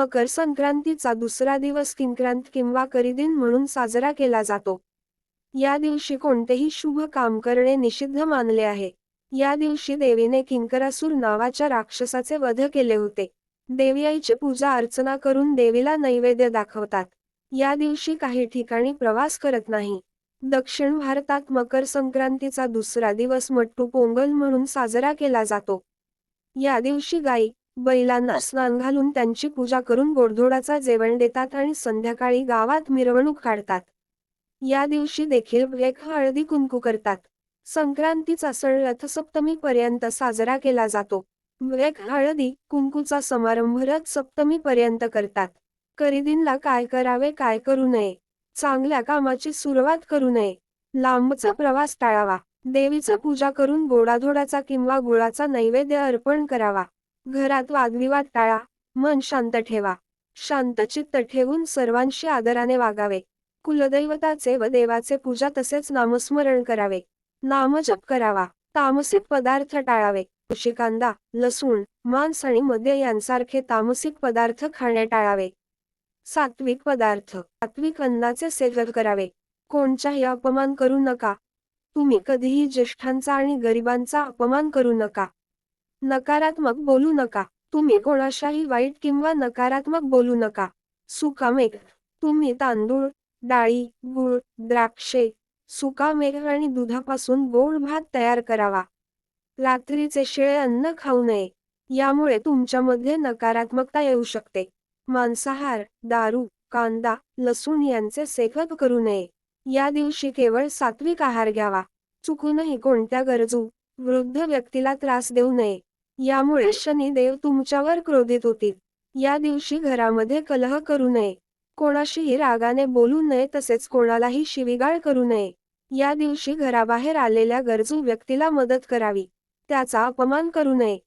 मकर संक्रांतीचा दुसरा दिवस किंक्रांत किंवा करिदिन म्हणून साजरा केला जातो. या दिवशी कोणतेही शुभ काम करणे निषिद्ध मानले आहे. या दिवशी देवीने किंकरासूर नावाच्या राक्षसाचे वध केले होते. देवी आईची पूजा अर्चना करून देवीला नैवेद्य दाखवतात. या दिवशी काही ठिकाणी प्रवास करत नाही. दक्षिण भारतात मकर संक्रांतीचा दुसरा दिवस मट्टू पोंगल म्हणून साजरा केला जातो. या दिवशी गायी बैलांना स्नान घालून त्यांची पूजा करून गोडधोडाचा जेवण देतात आणि संध्याकाळी गावात मिरवणूक काढतात. या दिवशी देखील एक हळदी कुंकू करतात. संक्रांतीचा सण रथसप्तमी पर्यंत साजरा केला जातो. वेग हळदी कुंकूचा समारंभ रथ सप्तमी पर्यंत करतात. करिदिनला काय करावे काय करू नये. चांगल्या कामाची सुरुवात करू नये. लांबचा प्रवास टाळावा. देवीचा पूजा करून गोडाधोडाचा किंवा गुळाचा नैवेद्य अर्पण करावा. घरात वादविवाद टाळा मन शांत ठेवा. शांतचित्त ठेवून सर्वांशी आदराने वागावे. कुलदैवताचे व देवाचे पूजा तसेच नामस्मरण करावे. नामजप करावा. तामसिक पदार्थ टाळावे. कृषी कांदा लसूण मांस आणि मद्य यांसारखे तामसिक पदार्थ खाणे टाळावे. सात्विक पदार्थ. सात्विक अन्नाचे सेवन करावे. कोणचाही अपमान करू नका. तुम्ही कधीही ज्येष्ठांचा आणि गरिबांचा अपमान करू नका. नकारात्मक बोलू नका. तुम्ही कोणाशाही वाईट किंवा नकारात्मक बोलू नका. सुकामेघ तुम्ही तांदूळ डाळी गुळ द्राक्षे सुकामेघ आणि दुधापासून गोड भात तयार करावा. रात्रीचे शिळे अन्न खाऊ नये. यामुळे तुमच्यामध्ये नकारात्मकता येऊ शकते. मांसाहार दारू कांदा लसूण यांचे सेवन करू नये. या दिवशी केवळ सात्विक आहार घ्यावा. चुकूनही कोणत्या गरजू वृद्ध व्यक्तीला त्रास देऊ नये. यामुळे शनिदेव तुमच्यावर क्रोधित होतील. या दिवशी घरामध्ये कलह करू नये. कोणाशीही रागाने बोलू नये तसेच कोणालाही शिवीगाळ करू नये. या दिवशी घराबाहेर आलेल्या गरजू व्यक्तीला मदत करावी. त्याचा अपमान करू नये.